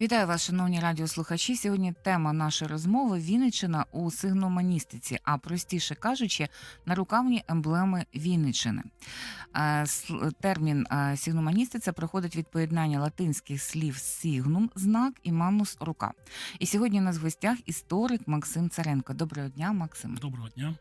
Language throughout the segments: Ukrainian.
Вітаю вас, шановні радіослухачі. Сьогодні тема нашої розмови Вінниччина у сигноманістиці, а простіше кажучи, нарукавні емблеми Вінниччини. Е, Термін е, сигноманістиця проходить від поєднання латинських слів сигнум, знак і манус рука. І сьогодні у нас в гостях історик Максим Царенко. Доброго дня, Максим. Доброго дня.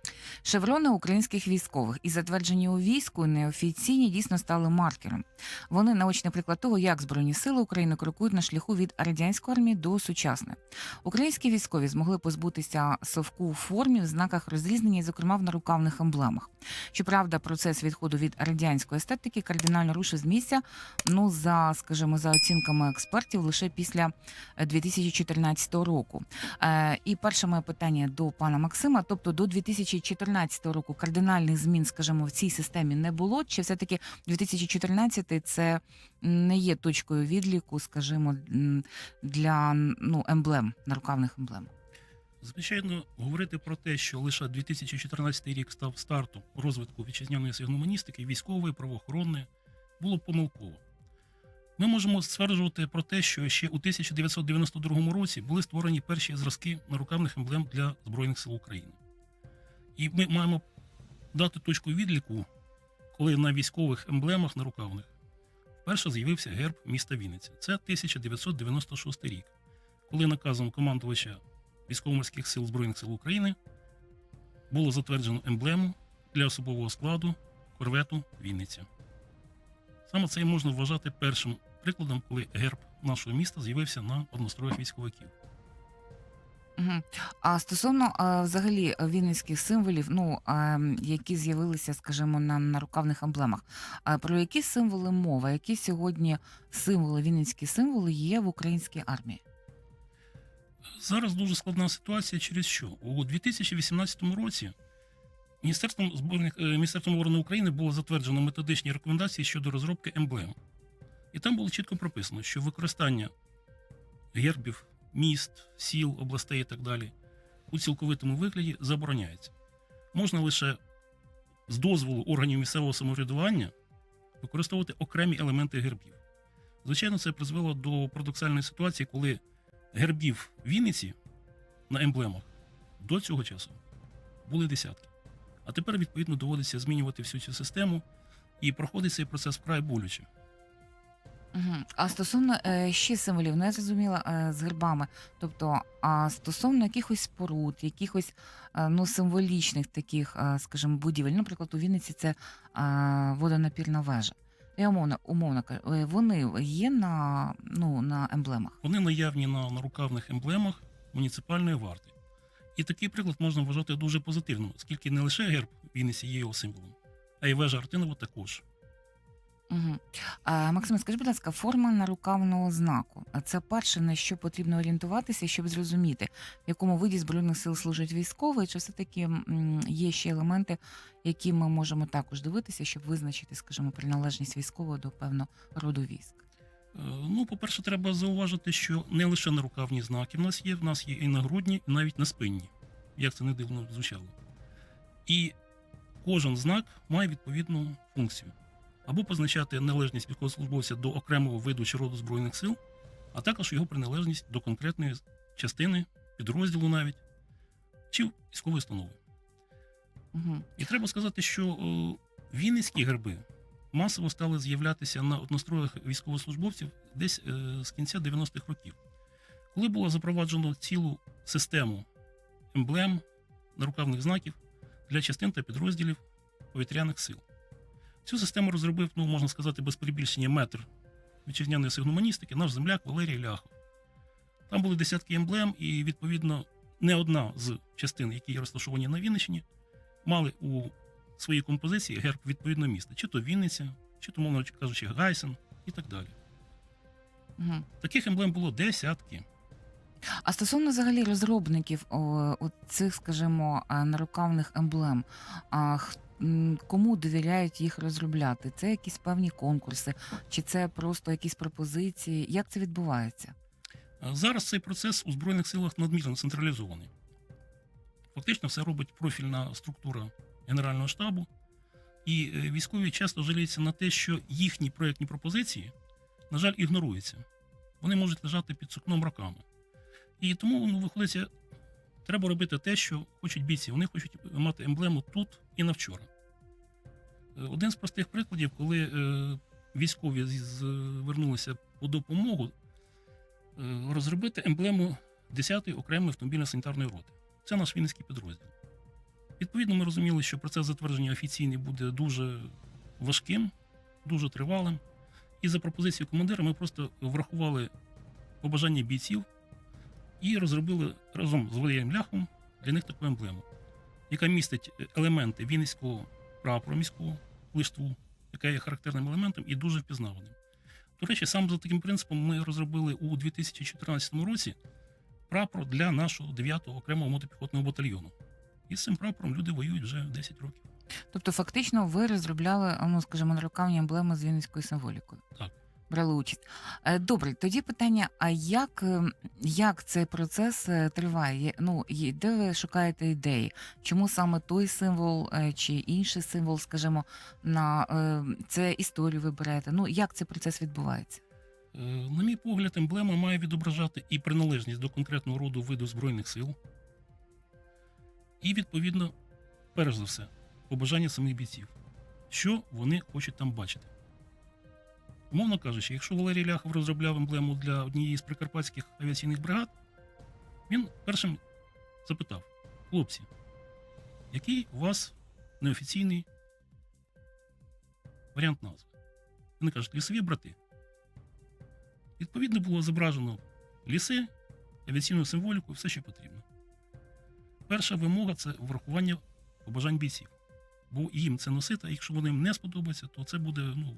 Шеврони українських військових і затверджені у війську неофіційні дійсно стали маркером. Вони наочний приклад того, як Збройні сили України крокують на шляху від радянської армії до сучасної. Українські військові змогли позбутися совку у формі в знаках розрізнення, зокрема в нарукавних емблемах. Щоправда, процес відходу від радянської естетики кардинально рушив з місця. Ну за скажімо, за оцінками експертів, лише після е, 2014 року. Е, І перше моє питання до пана Максима. Тобто до 2014 року кардинальних змін, скажімо, в цій системі не було. Чи все-таки 2014 це не є точкою відліку, скажімо, для ну емблем, нарукавних емблем? Звичайно, говорити про те, що лише 2014 рік став стартом розвитку вітчизняної сигноманістики, військової, правоохоронної, було помилково. Ми можемо стверджувати про те, що ще у 1992 році були створені перші зразки нарукавних емблем для Збройних сил України. І ми маємо дати точку відліку, коли на військових емблемах нарукавних вперше з'явився герб міста Вінниця. Це 1996 рік, коли наказом командувача військово-морських сил Збройних сил України було затверджено емблему для особового складу корвету Вінниця. Саме це і можна вважати першим прикладом, коли герб нашого міста з'явився на одностроях військовиків. Угу. А стосовно е, взагалі е, вінницьких символів, ну е, які з'явилися, скажімо, на нарукавних емблемах, е, про які символи мова, які сьогодні символи, вінницькі символи є в українській армії? Зараз дуже складна ситуація через що? У 2018 році Міністерством, збройних, Міністерством оборони України було затверджено методичні рекомендації щодо розробки емблем. І там було чітко прописано, що використання гербів, міст, сіл, областей і так далі у цілковитому вигляді забороняється. Можна лише з дозволу органів місцевого самоврядування використовувати окремі елементи гербів. Звичайно, це призвело до парадоксальної ситуації, коли гербів Вінниці на емблемах до цього часу були десятки. А тепер, відповідно, доводиться змінювати всю цю систему, і проходить цей процес вкрай болюче. Угу. А стосовно е, ще символів, не зрозуміла е, з гербами. Тобто, а стосовно якихось споруд, якихось е, ну, символічних таких, е, скажімо, будівель, наприклад, у Вінниці це е, водонапірна вежа. Я умовно, умовно кажу, е, вони є на, ну, на емблемах. Вони наявні на нарукавних емблемах муніципальної варти. І такий приклад можна вважати дуже позитивним, оскільки не лише герб Вінниці є його символом, а й вежа Артинова також. Угу. А, Максиме, скажи, будь ласка, форма нарукавного знаку. А Це перше, на що потрібно орієнтуватися, щоб зрозуміти, в якому виді збройних сил служить військовий, чи все-таки є ще елементи, які ми можемо також дивитися, щоб визначити, скажімо, приналежність військового до певного роду військ. Е, Ну, по-перше, треба зауважити, що не лише нарукавні знаки в нас є, в нас є і нагрудні, і навіть на спинні, як це не дивно звучало. І кожен знак має відповідну функцію. Або позначати належність військовослужбовця до окремого виду чи роду Збройних сил, а також його приналежність до конкретної частини, підрозділу навіть, чи військової установи. Угу. І треба сказати, що е, вінницькі герби масово стали з'являтися на одностроях військовослужбовців десь е, з кінця 90-х років, коли було запроваджено цілу систему емблем, нарукавних знаків для частин та підрозділів повітряних сил. Цю систему розробив, ну можна сказати, без перебільшення метр вітчизняної сигноманістики, наш земляк Валерій Ляхов. Там були десятки емблем, і відповідно не одна з частин, які є розташовані на Вінниччині, мали у своїй композиції герб відповідного міста, чи то Вінниця, чи то, мовно кажучи, Гайсен і так далі. Угу. Таких емблем було десятки. А стосовно взагалі розробників о, от цих, скажімо, нарукавних емблем, а, кому довіряють їх розробляти? Це якісь певні конкурси, чи це просто якісь пропозиції? Як це відбувається? Зараз цей процес у Збройних силах надмірно централізований. Фактично, все робить профільна структура Генерального штабу, і е, військові часто жаліються на те, що їхні проєктні пропозиції, на жаль, ігноруються. вони можуть лежати під сукном роками. І тому ну, виходить, треба робити те, що хочуть бійці. Вони хочуть мати емблему тут і на вчора. Е, Один з простих прикладів, коли е, військові звернулися по допомогу, е, розробити емблему 10-ї окремої автомобільно-санітарної роти. Це наш вінницький підрозділ. Відповідно, ми розуміли, що процес затвердження офіційний буде дуже важким, дуже тривалим. І за пропозицією командира ми просто врахували побажання бійців і розробили разом з Валерієм Ляхом для них таку емблему, яка містить елементи вінницького прапору міського листву, яка є характерним елементом і дуже впізнаваним. До речі, саме за таким принципом ми розробили у 2014 році прапор для нашого 9-го окремого мотопіхотного батальйону. І з цим прапором люди воюють вже 10 років. Тобто, фактично, ви розробляли, ну скажімо, нарукавні емблеми з вінницькою символікою. Так. Брали участь. Е, Добре, тоді питання: а як, е, як цей процес е, триває? Ну, де ви шукаєте ідеї? Чому саме той символ е, чи інший символ, скажімо, на е, це історію ви берете? Ну, як цей процес відбувається? На мій погляд, емблема має відображати і приналежність до конкретного роду виду Збройних сил, і, відповідно, перш за все, побажання самих бійців, що вони хочуть там бачити. Умовно кажучи, якщо Валерій Ляхов розробляв емблему для однієї з прикарпатських авіаційних бригад, він першим запитав: хлопці, який у вас неофіційний варіант назви? Вони кажуть, лісові брати. Відповідно, було зображено ліси, авіаційну символіку, все, що потрібно. Перша вимога це врахування побажань бійців. Бо їм це носити, а якщо вони їм не сподобається, то це буде ну,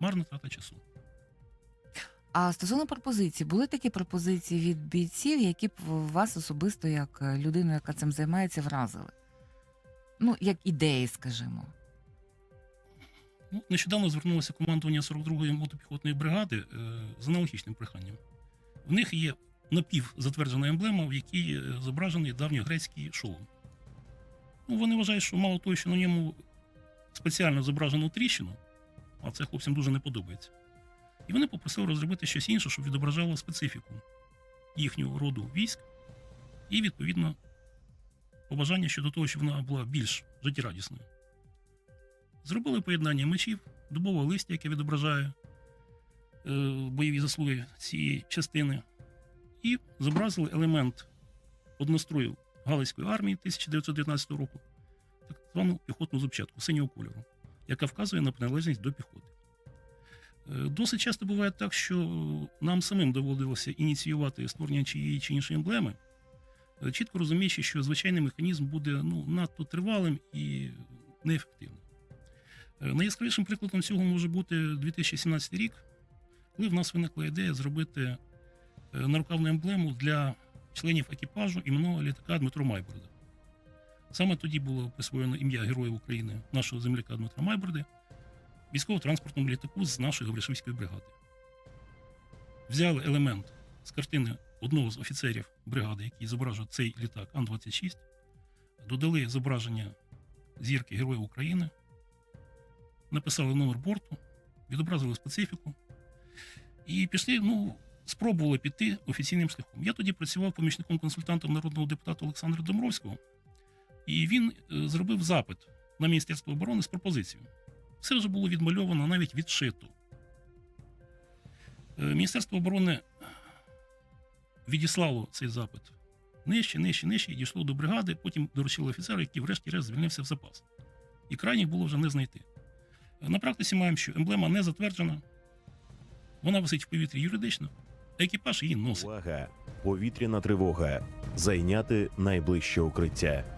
марна трата часу. А стосовно пропозицій, були такі пропозиції від бійців, які б вас особисто, як е, людину, яка цим займається, вразили? Ну, як ідеї, скажімо. Ну, нещодавно звернулося командування 42-ї мотопіхотної бригади е, з аналогічним проханням. В них є напівзатверджена емблема, в якій е, зображений давньогрецький шолом. Ну, вони вважають, що мало того, що на ньому спеціально зображено тріщину, а це хлопцям дуже не подобається. І вони попросили розробити щось інше, щоб відображало специфіку їхнього роду військ, і, відповідно, побажання щодо того, щоб вона була більш життєрадісною. Зробили поєднання мечів, дубового листя, яке відображає е, бойові заслуги цієї частини, і зобразили елемент однострою Галицької армії 1919 року, так звану піхотну зубчатку синього кольору, яка вказує на приналежність до піхоти. Е, Досить часто буває так, що нам самим доводилося ініціювати створення чиєї чи іншої емблеми, е, чітко розуміючи, що звичайний механізм буде ну, надто тривалим і неефективним. Е, Найяскравішим прикладом цього може бути 2017 рік, коли в нас виникла ідея зробити нарукавну емблему для членів екіпажу іменного літака Дмитро Майборда. Саме тоді було присвоєно ім'я Героя України нашого земляка Дмитра Майборди, військово-транспортному літаку з нашої Гавришівської бригади. Взяли елемент з картини одного з офіцерів бригади, який зображує цей літак Ан-26, додали зображення зірки Героя України, написали номер борту, відобразили специфіку і пішли, ну, спробували піти офіційним шляхом. Я тоді працював помічником консультантом народного депутата Олександра Домровського, і він е, зробив запит на Міністерство оборони з пропозицією. Все вже було відмальовано, навіть відшито. Е, Міністерство оборони відіслало цей запит нижче, нижче, нижче і дійшло до бригади, потім доручило офіцеру, який врешті-решт звільнився в запас. І крайніх було вже не знайти. На практиці маємо, що емблема не затверджена, вона висить в повітрі юридично, а екіпаж її носить. Увага! Повітряна тривога. Зайняти найближче укриття.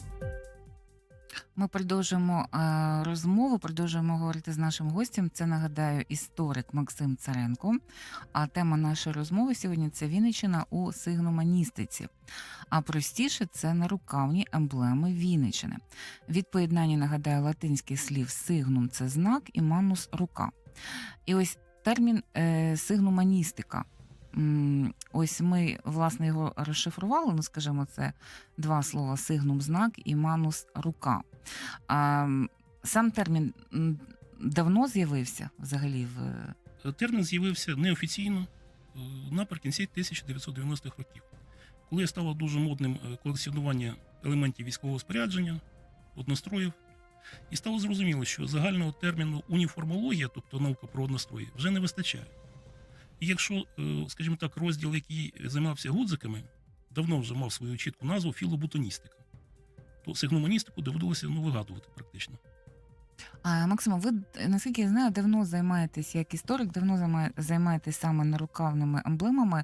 Ми продовжуємо е, розмову, продовжуємо говорити з нашим гостем. Це нагадаю історик Максим Царенко. А тема нашої розмови сьогодні це Вінниччина у сигноманістиці. А простіше це нарукавні емблеми Вінниччини. Від поєднання нагадаю латинських слів сигнум це знак і манус рука. І ось термін е, сигноманістика. ось ми власне його розшифрували. Ну, скажімо, це два слова сигнум знак і манус рука. Сам термін давно з'явився взагалі в Е, Термін з'явився неофіційно е, наприкінці 1990-х років, коли стало дуже модним е, колекціонування елементів військового спорядження, одностроїв, і стало зрозуміло, що загального терміну уніформологія, тобто наука про однострої, вже не вистачає. І якщо, е, скажімо так, розділ, який займався гудзиками, давно вже мав свою чітку назву філобутоністика, то сигномоністику доводилося ну, вигадувати практично. А, Максимо, ви наскільки я знаю, давно займаєтесь як історик, давно займаєтесь саме нарукавними емблемами.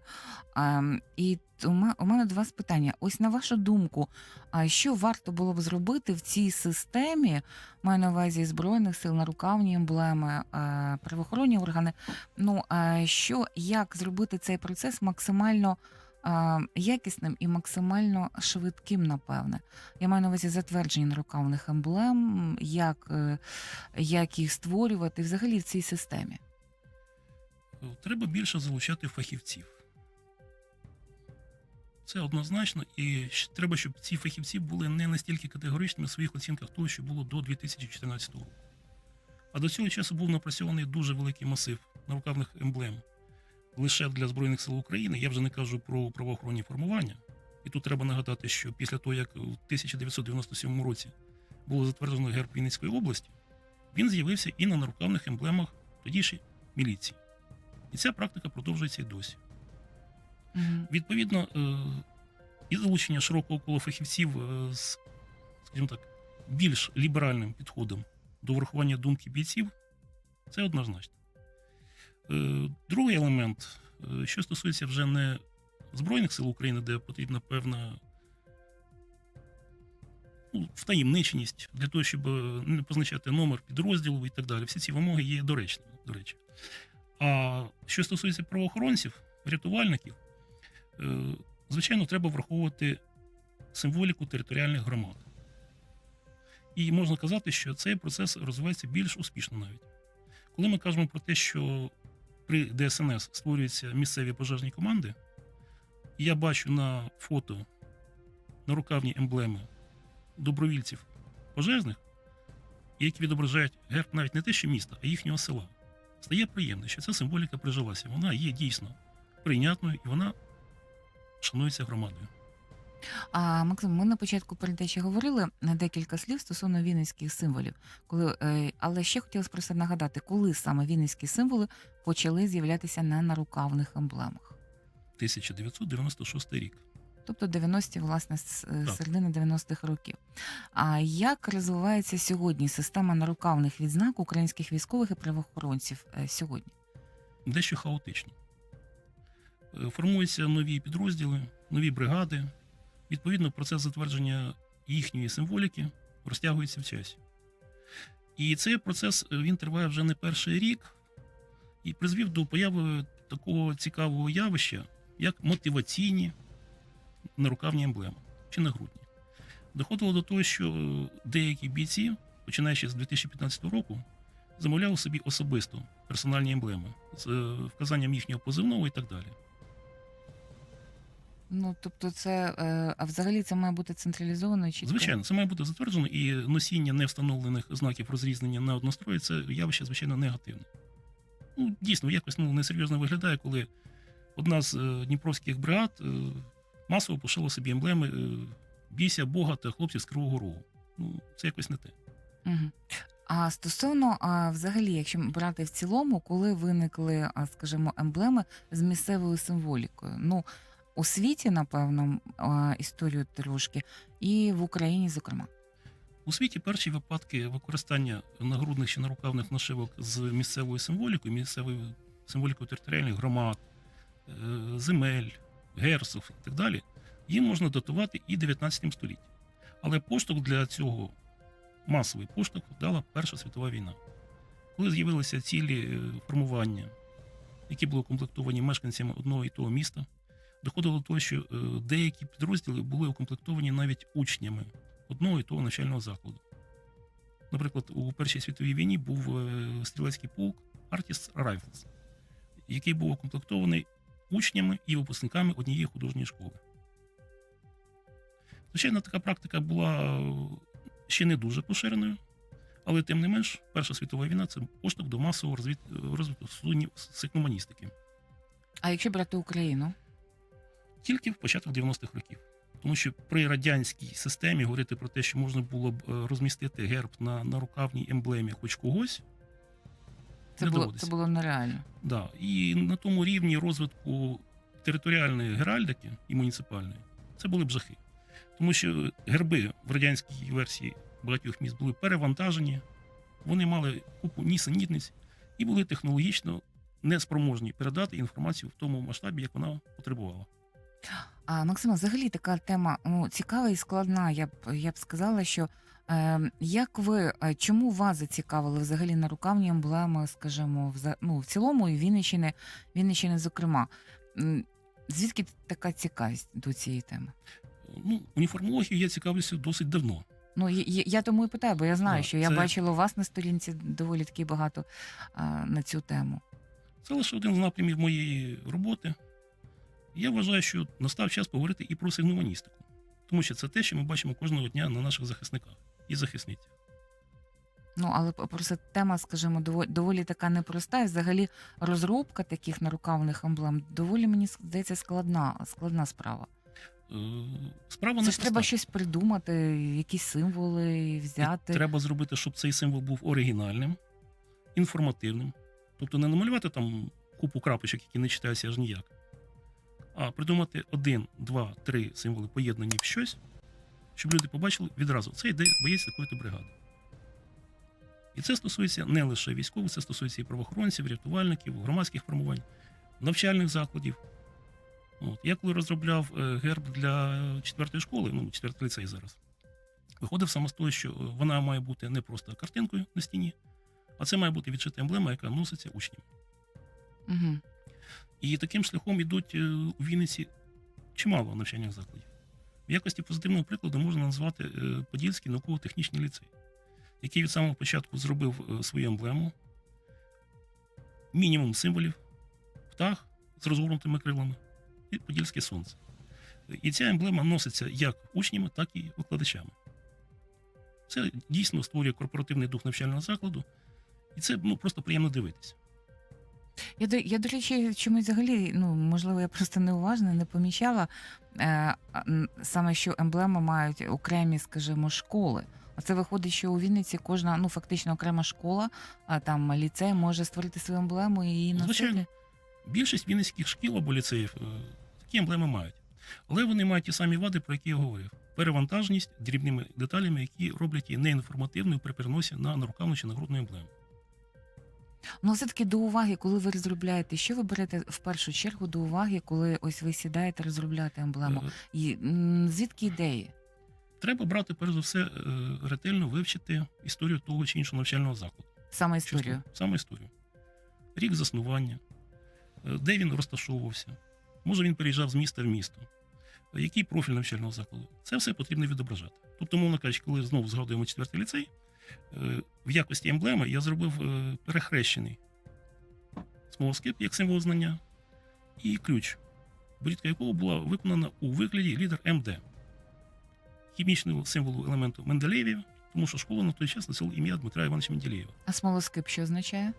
А, і у мене до вас питання: ось на вашу думку, а що варто було б зробити в цій системі? Маю на увазі збройних сил, нарукавні емблеми, правоохоронні органи. Ну а що як зробити цей процес максимально якісним і максимально швидким, напевне? Я маю на увазі затвердження нарукавних емблем, як, е, як їх створювати взагалі в цій системі. Е, Треба більше залучати фахівців. Це однозначно, і треба, щоб ці фахівці були не настільки категоричними в своїх оцінках того, що було до 2014 року. А до цього часу був напрацьований дуже великий масив нарукавних емблем лише для Збройних сил України. Я вже не кажу про правоохоронні формування. І тут треба нагадати, що після того, як у 1997 році було затверджено герб Вінницької області, він з'явився і на нарукавних емблемах тоді міліції. І ця практика продовжується і досі. Мгм. Відповідно, е, і залучення широкого кола фахівців е, з, скажімо так, більш ліберальним підходом до врахування думки бійців, це однозначно. Е, Другий елемент, е, що стосується вже не Збройних сил України, де потрібна певна ну, втаємниченість для того, щоб е, не позначати номер підрозділу і так далі. Всі ці вимоги є доречними, до речі. А що стосується правоохоронців, рятувальників, звичайно, треба враховувати символіку територіальних громад. І можна казати, що цей процес розвивається більш успішно навіть. Коли ми кажемо про те, що при ДСНС створюються місцеві пожежні команди, я бачу на фото на рукавні емблеми добровільців пожежних, які відображають герб навіть не те, що міста, а їхнього села. Стає приємно, що ця символіка прижилася. Вона є дійсно прийнятною і вона шанується громадою. А Максим, ми на початку передачі говорили на декілька слів стосовно вінницьких символів. Коли, е, але ще хотілося просто нагадати, коли саме вінницькі символи почали з'являтися на нарукавних емблемах. 1996 рік. Тобто 90-ті, власне, з е, Так. середини 90-х років. А як розвивається сьогодні система нарукавних відзнак українських військових і правоохоронців е, сьогодні? Дещо хаотично. Е, Формуються нові підрозділи, нові бригади. Відповідно, процес затвердження їхньої символіки розтягується в часі. І цей процес е, він триває вже не перший рік і призвів до появи такого цікавого явища, як мотиваційні нарукавні емблеми чи нагрудні. Доходило до того, що е, деякі бійці, починаючи з 2015 року, замовляли собі особисто персональні емблеми з е, вказанням їхнього позивного і так далі. Ну тобто, це е, а взагалі це має бути централізовано чи Звичайно, це має бути затверджено, і носіння невстановлених знаків розрізнення на однострої це явище, звичайно, негативне. Ну, дійсно, якось ну, несерйозно виглядає, коли одна з е, дніпровських бригад е, масово пошила собі емблеми бійся Бога та хлопців з Кривого Рогу. Ну, це якось не те. Угу. А стосовно а, взагалі, якщо брати в цілому, коли виникли, скажімо, емблеми з місцевою символікою? Ну, у світі, напевно, історію трошки, і в Україні, зокрема. У світі перші випадки використання нагрудних чи нарукавних нашивок з місцевою символікою, місцевою символікою територіальних громад, е, земель, герцог і так далі, їм можна датувати і 19 століття. Але поштовх для цього масовий поштовх дала Перша світова війна. Коли з'явилися цілі е, формування, які були укомплектовані мешканцями одного і того міста, доходило до того, що е, деякі підрозділи були укомплектовані навіть учнями одного і того навчального закладу. Наприклад, у Першій світовій війні був е, стрілецький полк Artists Rifles, який був укомплектований учнями і випускниками однієї художньої школи. Звичайно, така практика була е, ще не дуже поширеною, але тим не менш, Перша світова війна це поштовх до масового розвит- розвитку сунів- сикноманістики. А якщо брати Україну? Тільки в початок 90-х років. Тому що при радянській системі говорити про те, що можна було б е, розмістити герб на, на рукавній емблемі хоч когось, Це не було, доводиться. це було нереально. Да. І на тому рівні розвитку територіальної геральдики і муніципальної це були б жахи. Тому що герби в радянській версії багатьох міст були перевантажені, вони мали купу нісенітниць і були технологічно неспроможні передати інформацію в тому масштабі, як вона потребувала. А Максима, взагалі така тема ну, цікава і складна. Я б я б сказала, що е, як ви е, чому вас зацікавили взагалі нарукавні емблеми, скажімо, в ну, в цілому, і Вінниччини, Вінниччини, зокрема. Звідки така цікавість до цієї теми? Ну, уніформологію я цікавлюся досить давно. Ну я, я- я тому і питаю, бо я знаю, Да, що я це- бачила у вас на сторінці доволі таки багато а, на цю тему. Це лише один з напрямів моєї роботи. Я вважаю, що настав час поговорити і про сигноманістику, тому що це те, що ми бачимо кожного дня на наших захисниках і захисницях. Ну але просто тема, скажімо, доволі, доволі така непроста. І взагалі розробка таких нарукавних емблем доволі мені здається складна, складна справа. Е, Справа Це ж треба щось придумати, якісь символи взяти. Треба зробити, щоб цей символ був оригінальним, інформативним. Тобто не намалювати там купу крапочок, які не читаються аж ніяк, а придумати один, два, три символи поєднані в щось, щоб люди побачили відразу, це йде боєць такої-то бригади. І це стосується не лише військових, це стосується і правоохоронців, рятувальників, громадських формувань, навчальних закладів. От. Я коли розробляв е, герб для четвертої школи, ну, четвертий ліцей зараз, виходив саме з того, що е, вона має бути не просто картинкою на стіні, а це має бути відшита емблема, яка носиться учням. Угу. І таким шляхом йдуть е, у Вінниці чимало навчальних закладів. В якості позитивного прикладу можна назвати е, Подільський науково-технічний ліцей, який від самого початку зробив е, свою емблему, мінімум символів, птах з розгорнутими крилами і Подільське сонце. І ця емблема носиться як учнями, так і викладачами. Це дійсно створює корпоративний дух навчального закладу, і це ну, просто приємно дивитися. Я, до- я, до речі, чомусь взагалі, ну можливо, я просто неуважна, не помічала е, саме, що емблеми мають окремі, скажімо, школи. А це виходить, що у Вінниці кожна, ну фактично окрема школа, а там ліцей може створити свою емблему і її носити. Звичайно. Більшість вінницьких шкіл або ліцеїв е, такі емблеми мають. Але вони мають ті самі вади, про які я говорив: перевантаженість дрібними деталями, які роблять її неінформативною при переносі на нарукавну чи нагрудну емблему. Ну, все-таки до уваги, коли ви розробляєте, що ви берете в першу чергу до уваги, коли ось ви сідаєте розробляти емблему? Е, І м, звідки ідеї? Треба брати, перш за все, е, ретельно вивчити історію того чи іншого навчального закладу. Саме Чесно, історію? Саме історію. Рік заснування, е, де він розташовувався, може він переїжджав з міста в місто, е, який профіль навчального закладу. Це все потрібно відображати. Тобто, мовно кажучи, коли знову згадуємо четвертий ліцей, в якості емблеми я зробив е, перехрещений смолоскип як символ знання і ключ, борідка якого була виконана у вигляді лідер МД, хімічного символу елементу Менделєєва, тому що школа на той час носила ім'я Дмитра Івановича Менделєєва. А смолоскип що означає?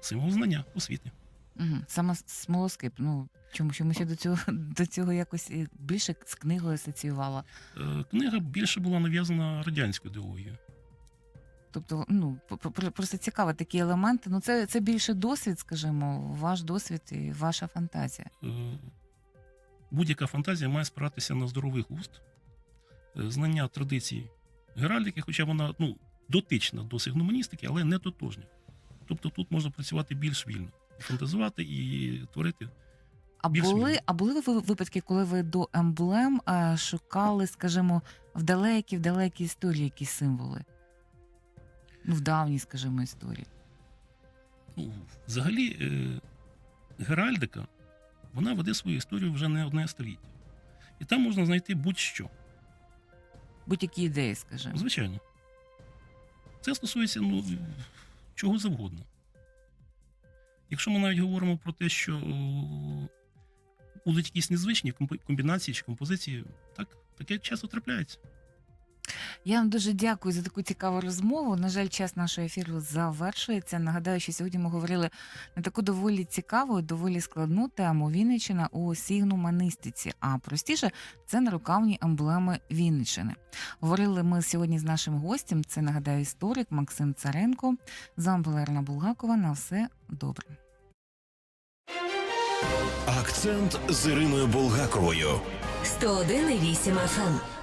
Символ знання освіти. Угу. Саме смолоскип. Ну чому чомусь я до цього до цього якось більше з книгою асоціювала. Е, Книга більше була нав'язана радянською ідеологією. Тобто, ну просто цікаво такі елементи. Ну це, це більше досвід, скажімо, ваш досвід і ваша фантазія. Е, Будь-яка фантазія має спиратися на здоровий глузд, е, знання традицій геральдики, хоча вона ну, дотична до сигноманістики, але не тотожня. Тобто тут можна працювати більш вільно, фантазувати і творити. А Більш були, вільно. а були ви випадки, коли ви до емблем е, шукали, скажімо, в далекі, в далекі історії якісь символи? Ну, в давній, скажімо, історії. Ну, взагалі, е, геральдика вона веде свою історію вже не одне століття. І там можна знайти будь-що. Будь-які ідеї, скажімо. Звичайно. Це стосується ну, чого завгодно. Якщо ми навіть говоримо про те, що о, будуть якісь незвичні комбінації чи композиції. Так, таке часто трапляється. Я вам дуже дякую за таку цікаву розмову. На жаль, час нашого ефіру завершується. Нагадаю, що сьогодні ми говорили на таку доволі цікаву, доволі складну тему Вінниччина у сігнуманистиці. А простіше це нарукавні емблеми Вінниччини. Говорили ми сьогодні з нашим гостем. Це нагадаю історик Максим Царенко. З вами була Ірина Булгакова. На все добре. Акцент з Іриною Булгаковою. 101,8 FM.